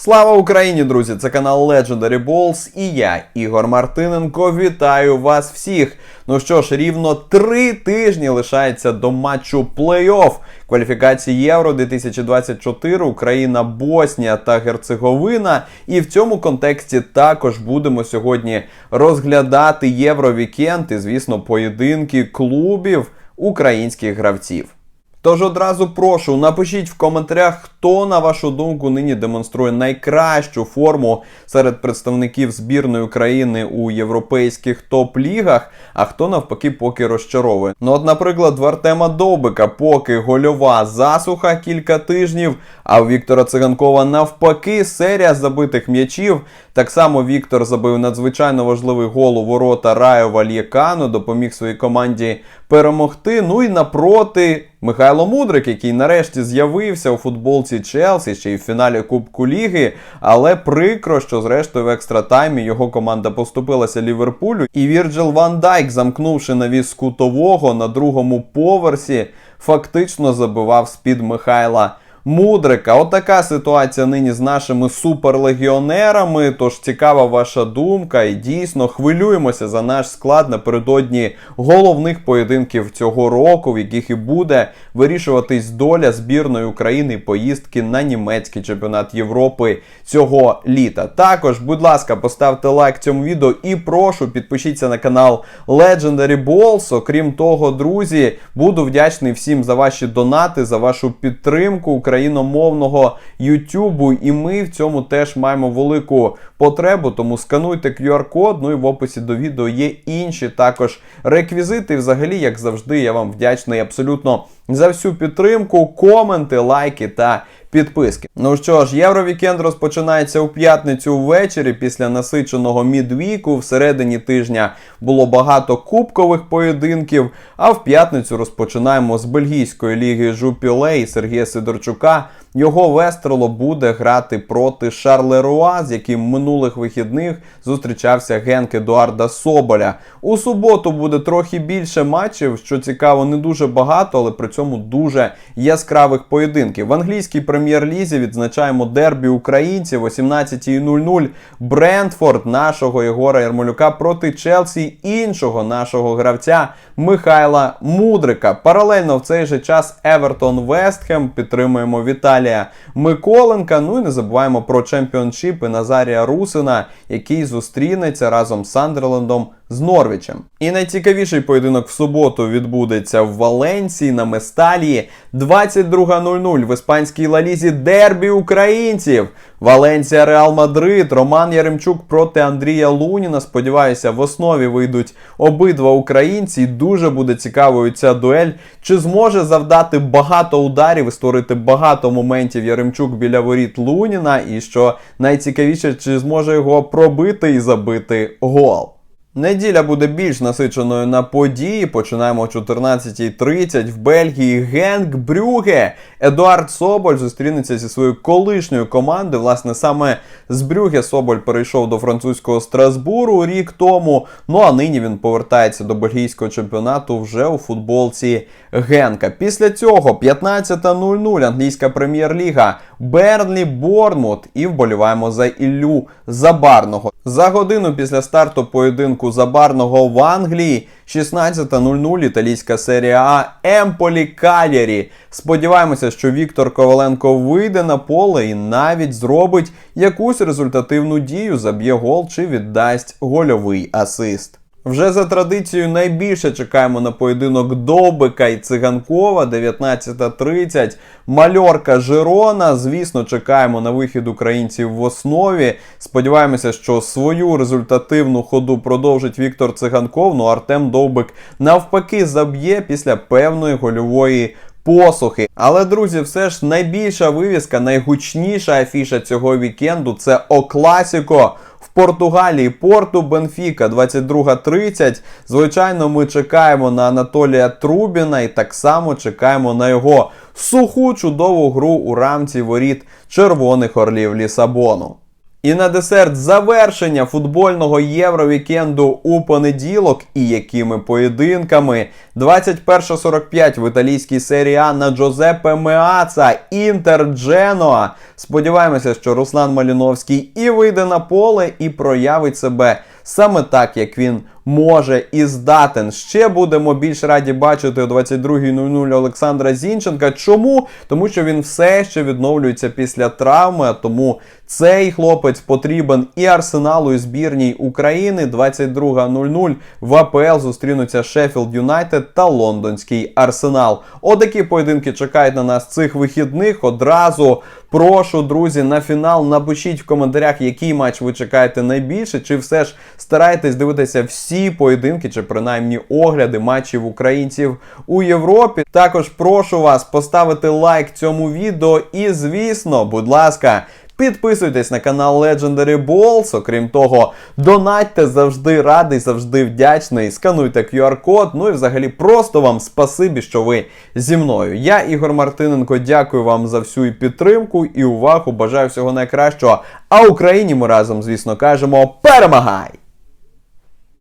Слава Україні, друзі! Це канал Legendary Balls і я, Ігор Мартиненко, вітаю вас всіх. Ну що ж, рівно три тижні лишається до матчу плей-офф кваліфікації Євро 2024 Україна, Боснія та Герцеговина. І в цьому контексті також будемо сьогодні розглядати Євровікенд і, звісно, поєдинки клубів українських гравців. Тож одразу прошу, напишіть в коментарях, хто, на вашу думку, нині демонструє найкращу форму серед представників збірної України у європейських топ-лігах, а хто навпаки поки розчаровує. Ну, от, наприклад, в Артема Довбика поки гольова засуха кілька тижнів, а у Віктора Циганкова навпаки серія забитих м'ячів. Так само Віктор забив надзвичайно важливий гол у ворота Раю Вальєкану, допоміг своїй команді перемогти. Ну і напроти Михайло Мудрик, який нарешті з'явився у футболці Челсі, ще й в фіналі Кубку Ліги. Але прикро, що зрештою в екстратаймі його команда поступилася Ліверпулю. І Вірджил Ван Дайк, замкнувши навіс кутового на другому поверсі, фактично забивав з-під Михайла. Мудрика, отака ситуація нині з нашими суперлегіонерами. Тож цікава ваша думка, і дійсно хвилюємося за наш склад напередодні головних поєдинків цього року, в яких і буде вирішуватись доля збірної України поїздки на німецький чемпіонат Європи цього літа. Також, будь ласка, поставте лайк цьому відео і прошу підпишіться на канал Legendary Balls. Окрім того, друзі, буду вдячний всім за ваші донати, за вашу підтримку україномовного Ютубу. І ми в цьому теж маємо велику потребу. Тому скануйте QR-код. Ну і в описі до відео є інші також реквізити. Взагалі, як завжди, я вам вдячний абсолютно за всю підтримку, коменти, лайки та підписки. Ну що ж, Євровікенд розпочинається у п'ятницю ввечері після насиченого мідвіку. Всередині тижня було багато кубкових поєдинків. А в п'ятницю розпочинаємо з бельгійської ліги Жупілей Сергія Сидорчука. Його Вестроло буде грати проти Шарлеруа, з яким минулих вихідних зустрічався Генк Едуарда Соболя. У суботу буде трохи більше матчів, що цікаво, не дуже багато, але при цьому дуже яскравих поєдинків. В англійській прем'єр-лізі відзначаємо дербі українців о 17.00 Брентфорд нашого Єгора Ярмолюка проти Челсі іншого нашого гравця Михайла Мудрика. Паралельно в цей же час Евертон Вестхем підтримуємо Віталія Миколенка. Ну і не забуваємо про чемпіоншіп і Назарія Русина, який зустрінеться разом з Сандерлендом з Норвічем. І найцікавіший поєдинок в суботу відбудеться в Валенції на Месталії 22.00 в іспанській лалізі Дербі українців. Валенція Реал Мадрид, Роман Яремчук проти Андрія Луніна. Сподіваюся, в основі вийдуть обидва українці. І Дуже буде цікавою ця дуель. Чи зможе завдати багато ударів і створити багато моментів Яремчук біля воріт Луніна? І що найцікавіше, чи зможе його пробити і забити гол? Неділя буде більш насиченою на події. Починаємо о 14.30 в Бельгії. Генк Брюге. Едуард Соболь зустрінеться зі своєю колишньою командою. Власне, саме з Брюге Соболь перейшов до французького Страсбуру рік тому. Ну а нині він повертається до бельгійського чемпіонату вже у футболці Генка. Після цього 15.00 англійська прем'єр-ліга. Берлі Борнмут і вболіваємо за Іллю Забарного. За годину після старту поєдинку Забарного в Англії 16.00 італійська серія А Емполі Калярі. Сподіваємося, що Віктор Коваленко вийде на поле і навіть зробить якусь результативну дію, заб'є гол чи віддасть гольовий асист. Вже за традицією найбільше чекаємо на поєдинок Довбика і Циганкова 19.30. Мальорка Жирона. Звісно, чекаємо на вихід українців в основі. Сподіваємося, що свою результативну ходу продовжить Віктор Циганков. Ну Артем Довбик навпаки заб'є після певної гольової. Посухи. Але, друзі, все ж найбільша вивіска, найгучніша афіша цього вікенду це О Класіко в Португалії. Порту Бенфіка 22.30. Звичайно, ми чекаємо на Анатолія Трубіна і так само чекаємо на його суху чудову гру у рамці воріт Червоних Орлів Лісабону. І на десерт завершення футбольного євровікенду у понеділок. І якими поєдинками 21.45 в італійській серії А на Джозепе Меаца Інтер Дженоа. Сподіваємося, що Руслан Маліновський і вийде на поле, і проявить себе саме так, як він може і здатен. Ще будемо більш раді бачити о 22.00 Олександра Зінченка. Чому? Тому що він все ще відновлюється після травми. Тому цей хлопець потрібен і арсеналу, і збірній України. 22.00 в АПЛ зустрінуться Шеффілд Юнайтед та Лондонський Арсенал. Отакі поєдинки чекають на нас цих вихідних. Одразу прошу, друзі, на фінал напишіть в коментарях, який матч ви чекаєте найбільше, чи все ж стараєтесь дивитися всі поєдинки, чи принаймні огляди матчів українців у Європі. Також прошу вас поставити лайк цьому відео і, звісно, будь ласка. Підписуйтесь на канал Legendary Balls. Окрім того, донатьте завжди радий, завжди вдячний. Скануйте QR-код. Ну і взагалі просто вам спасибі, що ви зі мною. Я, Ігор Мартиненко, дякую вам за всю підтримку і увагу. Бажаю всього найкращого. А Україні ми разом, звісно, кажемо: перемагай!